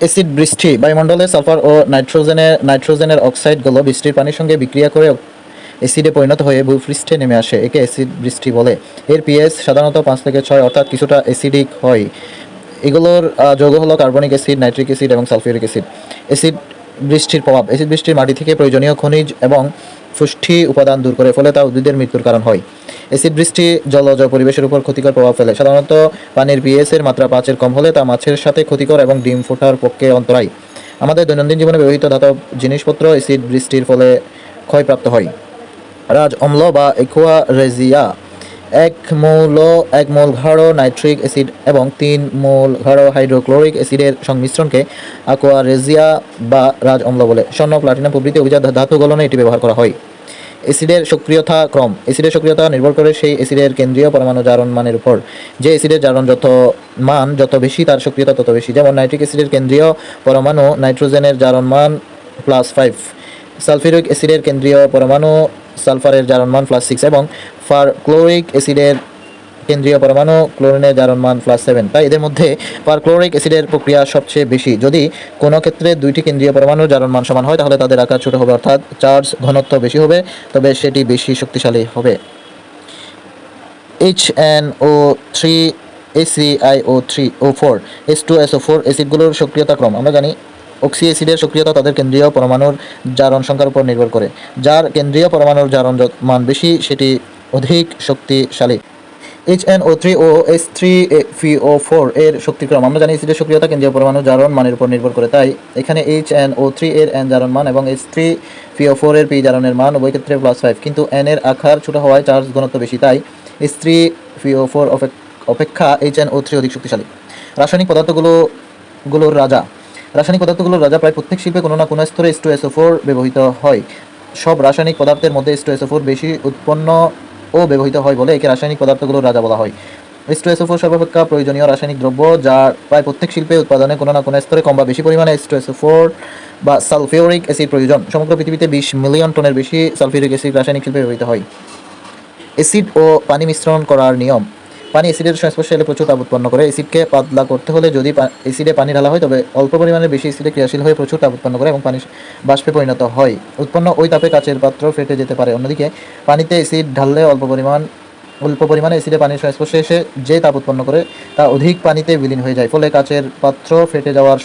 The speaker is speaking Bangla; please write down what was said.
অ্যাসিড বৃষ্টি, বায়ুমণ্ডলে সালফার ও নাইট্রোজেনের নাইট্রোজেনের অক্সাইডগুলো বৃষ্টির পানির সঙ্গে বিক্রিয়া করে অ্যাসিডে পরিণত হয়ে ভূপৃষ্ঠে নেমে আসে, একে অ্যাসিড বৃষ্টি বলে। এর পিএস সাধারণত পাঁচ থেকে ছয়, অর্থাৎ কিছুটা অ্যাসিডিক হয়। এগুলোর যৌগ হলো কার্বনিক অ্যাসিড, নাইট্রিক অ্যাসিড এবং সালফিউরিক অ্যাসিড। অ্যাসিড বৃষ্টির প্রভাব, অ্যাসিড বৃষ্টির মাটি থেকে প্রয়োজনীয় খনিজ এবং পুষ্টি উপাদান দূর করে, ফলে তা উদ্ভিদের মৃত্যুর কারণ হয়। অ্যাসিড বৃষ্টি, জলজ পরিবেশের উপর ক্ষতিকর প্রভাব ফেলে। সাধারণত পানির পিএস এর মাত্রা পাঁচের কম হলে তা মাছের সাথে ক্ষতিকর এবং ডিম ফোটার পক্ষে অন্তরায়। আমাদের দৈনন্দিন জীবনে ব্যবহৃত ধাতব জিনিসপত্র অ্যাসিড বৃষ্টির ফলে ক্ষয়প্রাপ্ত হয়। রাজ অম্ল বা একুয়া রেজিয়া, এক মৌল, এক মূল ঘাড়ো নাইট্রিক অ্যাসিড এবং তিন মূল ঘাড়ো হাইড্রোক্লোরিক অ্যাসিডের সংমিশ্রণকে aqua রেজিয়া বা রাজ অম্ল বলে। স্বর্ণ, প্লাটিনাম প্রভৃতি অভিজাত ধাতু গলনে এটি ব্যবহার করা হয়। অ্যাসিডের সক্রিয়তা ক্রম। অ্যাসিডের সক্রিয়তা নির্ভর করে সেই অ্যাসিডের কেন্দ্রীয় পরমাণু জারণ মানের উপর। যে অ্যাসিডের জারণ যত মান, যত বেশি তার সক্রিয়তা তত বেশি। যেমন নাইট্রিক অ্যাসিডের কেন্দ্রীয় পরমাণু নাইট্রোজেনের জারণ মান প্লাস ফাইভ সালফিউরিক অ্যাসিডের কেন্দ্রীয় পরমাণু সালফারের জারণ মান প্লাস সিক্স এবং ফার ক্লোরিক অ্যাসিডের কেন্দ্রীয় পরমাণু ক্লোরিনের জারণ মান প্লাস সেভেন তাই এদের মধ্যে পারক্লোরিক অ্যাসিডের প্রক্রিয়া সবচেয়ে বেশি। যদি কোনো ক্ষেত্রে দুইটি কেন্দ্রীয় পরমাণুর জারণ মান সমান হয়, তাহলে তাদের আকার ছোট হবে, অর্থাৎ চার্জ ঘনত্ব বেশি হবে, তবে সেটি বেশি শক্তিশালী হবে। H N O three এসিআইও three O four S two S O four অ্যাসিডগুলোর সক্রিয়তা ক্রম আমরা জানি অক্সি অ্যাসিডের সক্রিয়তা তাদের কেন্দ্রীয় পরমাণুর জারণ সংখ্যার উপর নির্ভর করে। যার কেন্দ্রীয় পরমাণুর জারণ মান বেশি, সেটি অধিক শক্তিশালী। H N O three O S three P O four এর শক্তিক্রম আমরা জানি অ্যাসিডের সক্রিয়তা কেন্দ্রীয় পরমাণু জারণ মানের উপর নির্ভর করে। তাই এখানে এইচ এন ও থ্রি এর এন জারণ মান এবং H three P O four এর পি জারণের মান উভয় ক্ষেত্রে প্লাস ফাইভ কিন্তু এন এর আকার ছোট হওয়ায় চার্জ ঘনত্ব বেশি। তাই H three P O four অপেক্ষা এইচ এন ও থ্রি অধিক শক্তিশালী। রাসায়নিক পদার্থগুলো গুলোর রাজা। রাসায়নিক পদার্থগুলোর রাজা প্রায় প্রত্যেক শিল্পে কোনো না কোনো স্তরে এস টু এসও ফোর ব্যবহৃত হয়। সব রাসায়নিক পদার্থের মধ্যে এস টু এসও ফোর বেশি উৎপন্ন ও ব্যবহৃত হয় বলে একে রাসায়নিক পদার্থগুলোর রাজা বলা হয়। এসও সর্বাপেক্ষা প্রয়োজনীয় রাসায়নিক দ্রব্য যার প্রায় প্রত্যেক শিল্পে উৎপাদনে কোনো না কোনো স্তরে কম বা বেশি পরিমাণে স্ট্রেসোফোর বা সালফিউরিক অ্যাসিড প্রয়োজন। সমগ্র পৃথিবীতে বিশ মিলিয়ন টনের বেশি সালফিউরিক অ্যাসিড রাসায়নিক শিল্পে ব্যবহৃত হয়। অ্যাসিড ও পানি মিশ্রণ করার নিয়ম পানি অ্যাসিডের সংস্পর্শে এলে প্রচুর তাপ উৎপন্ন করে। অ্যাসিডকে পাতলা করতে হলে যদি অ্যাসিডে পানি ঢালা হয়, তবে অল্প পরিমাণে বেশি অ্যাসিডে ক্রিয়াশীল হয়ে প্রচুর তাপ উৎপন্ন করে এবং পানি বাষ্পে পরিণত হয়। উৎপন্ন ওই তাপে কাচের পাত্র ফেটে যেতে পারে। অন্যদিকে, পানিতে অ্যাসিড ঢাললে অল্প পরিমাণ অল্প পরিমাণে অ্যাসিডে পানির সংস্পর্শে এসে যে তাপ উৎপন্ন করে, তা অধিক পানিতে বিলীন হয়ে যায়। ফলে কাচের পাত্র ফেটে যাওয়ার